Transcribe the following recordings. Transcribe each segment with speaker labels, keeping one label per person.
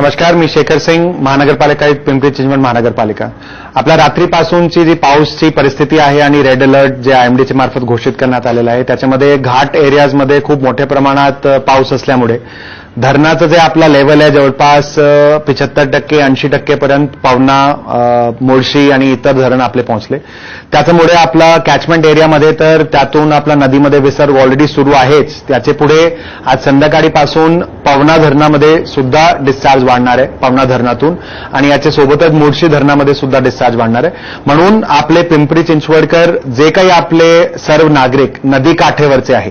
Speaker 1: नमस्कार मी शेखर सिंग महानगरपालिका पिंपरी चिंचवड महानगरपालिका. आपल्या रात्रीपासूनची जी पाऊसची परिस्थिती आहे आणि रेड अलर्ट जे आयएमडीच्या मार्फत घोषित करण्यात आलेलं आहे त्याच्यामध्ये घाट एरियाजमध्ये खूप मोठ्या प्रमाणात पाऊस असल्यामुळे. धरणाचं जे आपला लेवल आहे जवळपास पिछत्तर टक्के ऐंशी टक्केपर्यंत पावना मोळशी आणि इतर धरण आपले पोहोचले. त्याच्यामुळे आपला कॅचमेंट एरियामध्ये तर त्यातून आपला नदीमध्ये विसर्ग ऑलरेडी सुरू आहेच. त्याचे पुढे आज संध्याकाळीपासून पवना धरणामध्ये सुद्धा डिस्चार्ज वाढणार आहे पवना धरणातून. आणि याच्या सोबतच मुळशी धरणामध्ये सुद्धा डिस्चार्ज वाढणार आहे. म्हणून आपले पिंपरी चिंचवडकर जे काही आपले सर्व नागरिक नदी काठेवरचे आहे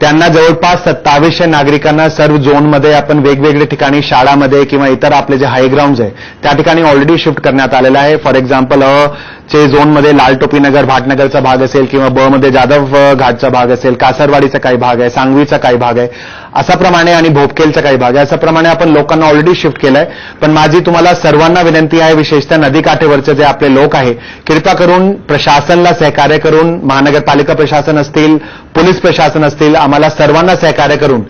Speaker 1: त्यांना जवळपास सत्तावीसशे नागरिकांना सर्व झोनमध्ये आपण वेगवेगळ्या ठिकाणी शाळामध्ये किंवा इतर आपले जे हायग्राऊंड आहे त्या ठिकाणी ऑलरेडी शिफ्ट करण्यात आलेलं आहे. फॉर एक्झाम्पल अ चे झोनमध्ये लाल टोपीनगर भाटनगरचा भाग असेल किंवा ब मध्ये जाधव घाटचा भाग असेल कासरवाडीचा काही भाग आहे सांगवीचा काही भाग आहे. असाप्रमाणे आणि भोपकेलचा काही भाग आहे. असाप्रमाणे आपण लोकांना ऑलरेडी शिफ्ट केलंय. पण माझी तुम्हाला सर्वांना विनंती आहे विशेषतः नदीकाठेवरचे जे आपले लोक आहे कृपा करून प्रशासनला सहकार्य करून महानगरपालिका प्रशासन असतील पोलीस प्रशासन असतील आम्हाला सर्वांना सहकार्य करून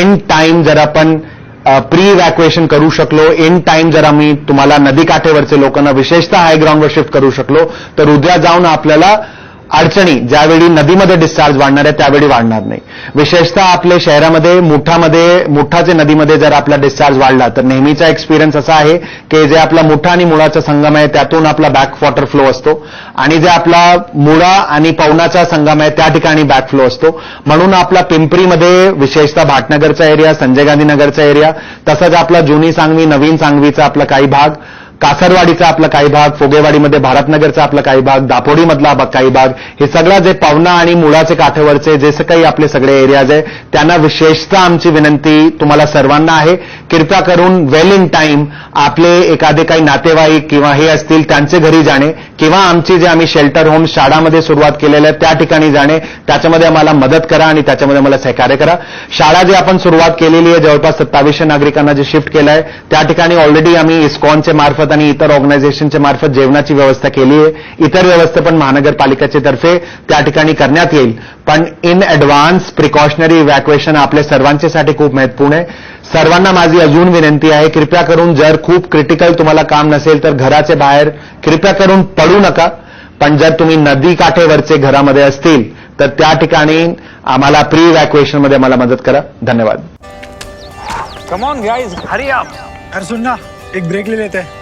Speaker 1: इन टाइम जर आपण प्री इव्हॅक्युएशन करू शकलो इन टाइम जर आम्ही तुम्हाला नदीकाठेवरचे लोकांना विशेषतः हाय ग्राउंडवर शिफ्ट करू शकलो तर उद्या जाऊन आपल्याला अडचणी ज्यावेळी नदीमध्ये डिस्चार्ज वाढणार आहे त्यावेळी वाढणार नाही. विशेषतः आपल्या शहरामध्ये मुठामध्ये मुठाचे नदीमध्ये जर आपला डिस्चार्ज वाढला तर नेहमीचा एक्सपिरियन्स असा आहे की जे आपला मुठा आणि मुळाचा संगम आहे त्यातून आपला बॅक वॉटर फ्लो असतो. आणि जे आपला मुळा आणि पवनाचा संगम आहे त्या ठिकाणी बॅक फ्लो असतो. म्हणून आपला पिंपरीमध्ये विशेषतः भाटनगरचा एरिया संजय गांधी नगरचा एरिया तसंच आपला जुनी सांगवी नवीन सांगवीचा आपला काही भाग कासरवाडीचा आपला काही भाग फोगेवाडीमध्ये भारतनगरचा आपला काही भाग दापोडीमधला काही भाग हे सगळं जे पावना आणि मुळाचे काठेवरचे जे काही आपले सगळे एरियाज आहे त्यांना विशेषतः आमची विनंती तुम्हाला सर्वांना आहे. कृपया करून वेल इन टाईम आपले एखादे काही नातेवाईक किंवा हे असतील त्यांचे घरी जाणे किंवा आमची जे आम्ही शेल्टर होम शाळामध्ये सुरुवात केलेल्या आहे त्या ठिकाणी जाणे. त्याच्यामध्ये आम्हाला मदत करा आणि त्याच्यामध्ये मला सहकार्य करा. शाळा जी आपण सुरुवात केलेली आहे जवळपास सत्तावीसशे नागरिकांना जे शिफ्ट केलं आहे त्या ठिकाणी ऑलरेडी आम्ही इस्कॉनचे मार्फत आणि इतर ऑर्गनायझेशनच्या मार्फत जेवणाची व्यवस्था केली आहे. इतर व्यवस्था पण महानगरपालिकेच्या तर्फे त्या ठिकाणी करण्यात येईल. पण इन ऍडव्हान्स प्रिकॉशनरी इव्हॅक्युएशन आपल्या सर्वांच्यासाठी खूप महत्त्वपूर्ण आहे. सर्वांना माझी अजून विनंती आहे कृपया करून जर खूप क्रिटिकल तुम्हाला काम नसेल तर घराचे बाहेर कृपया करून पडू नका. पण जर तुम्ही नदी काठेवरचे घरामध्ये असतील तर त्या ठिकाणी आम्हाला प्री इव्हॅक्युएशनमध्ये मला मदत करा. धन्यवाद.
Speaker 2: Come on guys hurry up
Speaker 3: अरे सुन ना एक ब्रेक ले लेते. हैं